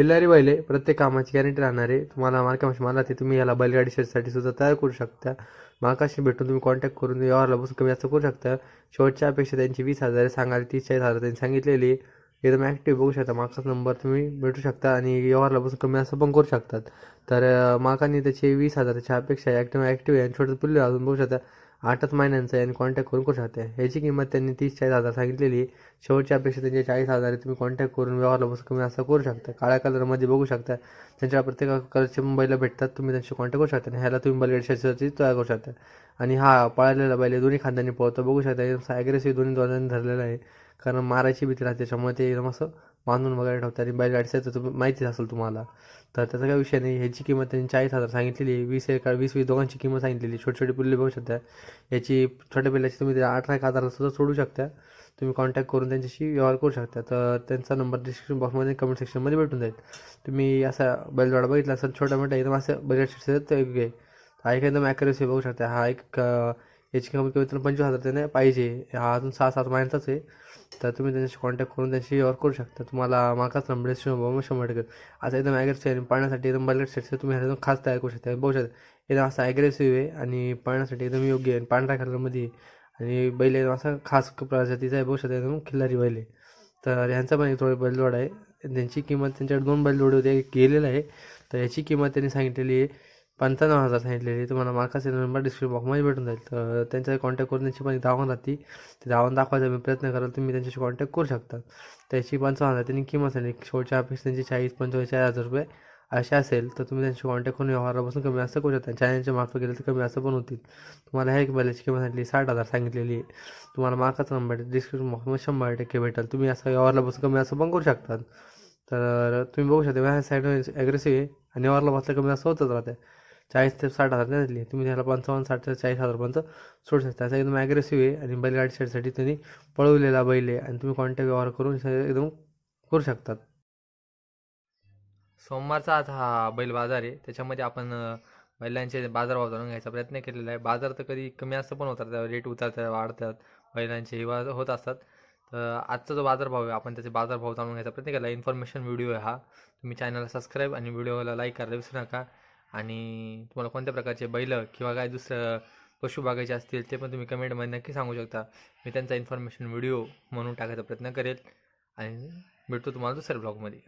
खिल्लारी बैल आहे प्रत्येक कामाची गॅरंटी राहणार. आहे तुम्हाला मार्काशी मला ते तुम्ही याला बैलगाडी शेतीसाठी सुद्धा तयार करू शकता. मार्काशी भेटून तुम्ही कॉन्टॅक्ट करून व्यवहारला बसून कमी जास्त करू शकता. शेवटच्या अपेक्षा त्यांची वीस हजार सांगायला तीस चाळीस हजार त्यांनी सांगितलेली एकदम ॲक्टिव्ह बघू शकता. मार्काचा नंबर तुम्ही भेटू शकता आणि व्यवहारला बसून कमी जास्त पण करू शकतात. तर अं, मार्काने त्याची वीस हजाराच्या अपेक्षा ॲक्टिव ॲक्टिव्ह ॲक्टिव्ह आहे आणि छोटं पिल्लू अजून बघू शकता. आठच महिन्यांचं आहे आणि कॉन्टॅक्ट करून करू शकता. ह्याची किंमत त्यांनी तीस चाळीस हजार सांगितलेली आहे. शेवटच्या अपेक्षा त्यांचे चाळीस हजार तुम्ही कॉन्टॅक्ट करून व्यवहारला बसून कमी असं करू शकता. काळ्या कलरमध्ये बघू शकता. त्यांच्या प्रत्येक कलरचे मुंबईला भेटतात. तुम्ही त्यांची कॉन्टॅक्ट करू शकता. आणि ह्याला तुम्ही बैलगाडी शेतीसाठी तयार करू शकता. आणि हा पळालेला बैल दोन्ही खांद्यांनी पळतो. बघू शकता. एकदम ॲग्रेसिव्ह दोन्ही दोघांनी धरलेला आहे. कारण मारायची भीती राहते. त्याच्यामुळे ते एकदम असं बांधून वगैरे ठेवतात. आणि बैलगाडीचं तर माहितीच असेल तुम्हाला. तर त्याचा काही विषय नाही. ह्याची किंमत त्यांनी चाळीस हजार सांगितलेली आहे. वीस एका वीस वीस दोघांची किंमत सांगितलेली छोटे छोटे पिल्ले बघू शकता. याची छोट्या पिल्ल्याची तुम्ही अठरा एक हजारला सुद्धा सोडू शकता. तुम्ही कॉन्टॅक्ट करून त्यांच्याशी व्यवहार करू शकता. तर त्यांचा नंबर डिस्क्रिप्शन बॉक्समध्ये कमेंट सेक्शनमध्ये भेटून जाईल. तुम्ही असा बैलगाडा बघितला असेल छोटा मोठा एकदम असं बजेट योग्य आहे. हा एक एकदम ॲक्युरेसी बघू शकता. हा एक याची कमीत कमी पंचवीस हजार त्यांना पाहिजे. हा अजून सहा सात महिन्याचाच आहे. तर तुम्ही त्यांच्याशी कॉन्टॅक्ट करून त्यांची व्यवहार करू शकता. तुम्हाला मागाच नंबर शंभर शंभर टक्के. असं एकदम ॲग्रेसिव्ह आहे. पाळण्यासाठी एकदम बजेट सेटचं तुम्ही एकदम खास तयार करू शकता. बघू शकता. एकदम असं ॲग्रेसिव्ह आहे आणि पाळण्यासाठी एकदम योग्य आहे. आणि पांढऱ्या कलरमध्ये आणि बैल एकदम असा खास प्रजातीचा आहे. बघू शकता एकदम खिल्लारी बैल आहे. तर ह्यांचा पण एक थोडे बैलजोड आहे. त्यांची किंमत त्यांच्याकडे दोन बैलजोड होते. एक गेलेलं आहे. तर याची किंमत त्यांनी सांगितलेली आहे. पंच्याण्णव हजार सांगितलेली. तुम्हाला मार्काचा नंबर डिस्क्रिप्शन बॉक्समध्ये भेटून जाईल. तर त्यांचा कॉन्टॅक्ट करून त्यांची पण एक राहते. ते दावण दाखवायचा मी प्रयत्न कराल तुम्ही त्यांच्याशी कॉन्टॅक्ट करू शकता. त्याची पंचावन्न हजार त्यांनी किंमत सांगितली. शेवटच्या अपेक्षा त्यांची चाळीस पंचेचाळीस चाळीस हजार रुपये असे असेल तर तुम्ही त्यांची कॉन्टॅक्ट करून व्यवहारापासून कमी असं करू शकता. चॅनलच्या मार्फत गेले तर कमी असं पण होतील. तुम्हाला ह्या एक बैलाची किंमत सांगितली साठ हजार सांगितलेली आहे. तुम्हाला मार्काचा नंबर डिस्क्रिप्शन बॉक्समध्ये शंभर टक्के भेटेल. तुम्ही असं व्यवहारला बसून कमी असं पण करू शकतात तर तुम्ही बघू शकता ह्या साईड ॲग्रेसिव्ह आहे आणि व्यवहारला बसलं कमी असं होतच राहते. चाळीस ते साठ हजार नाही दिली. तुम्ही त्याला पंचावन्न साठ ते चाळीस हजारपर्यंत सोडू शकता. असं एकदम ॲग्रेसिव्ह आहे आणि बैलगाडी शेडसाठी त्यांनी पळवलेला बैल आहे आणि तुम्ही कॉन्टॅक्ट व्यवहार करून एकदम करू शकतात सोमवारचा आज हा बैल बाजार आहे. त्याच्यामध्ये आपण बैलांचे बैलांचे बाजारभाव जाणून घ्यायचा प्रयत्न केलेला आहे. बाजार तर कधी कमी असं पण होतात. रेट उतरतात वाढतात. बैलांचे हिवा होत असतात. तर आजचा जो बाजारभाव आहे आपण त्याचे बाजारभाव जाणून घ्यायचा प्रयत्न केला. इन्फॉर्मेशन व्हिडिओ आहे हा. तुम्ही चॅनलला सबस्क्राईब आणि व्हिडिओला लाईक करायला विसरू नका. आणि तुम्हाला कोणत्या प्रकारचे बैल किंवा काय दुसरं पशु बागायचे असतील ते पण तुम्ही कमेंटमध्ये नक्की सांगू शकता. मी त्यांचा इन्फॉर्मेशन व्हिडिओ म्हणून टाकायचा प्रयत्न करेल. आणि भेटतो तुम्हाला दुसऱ्या ब्लॉगमध्ये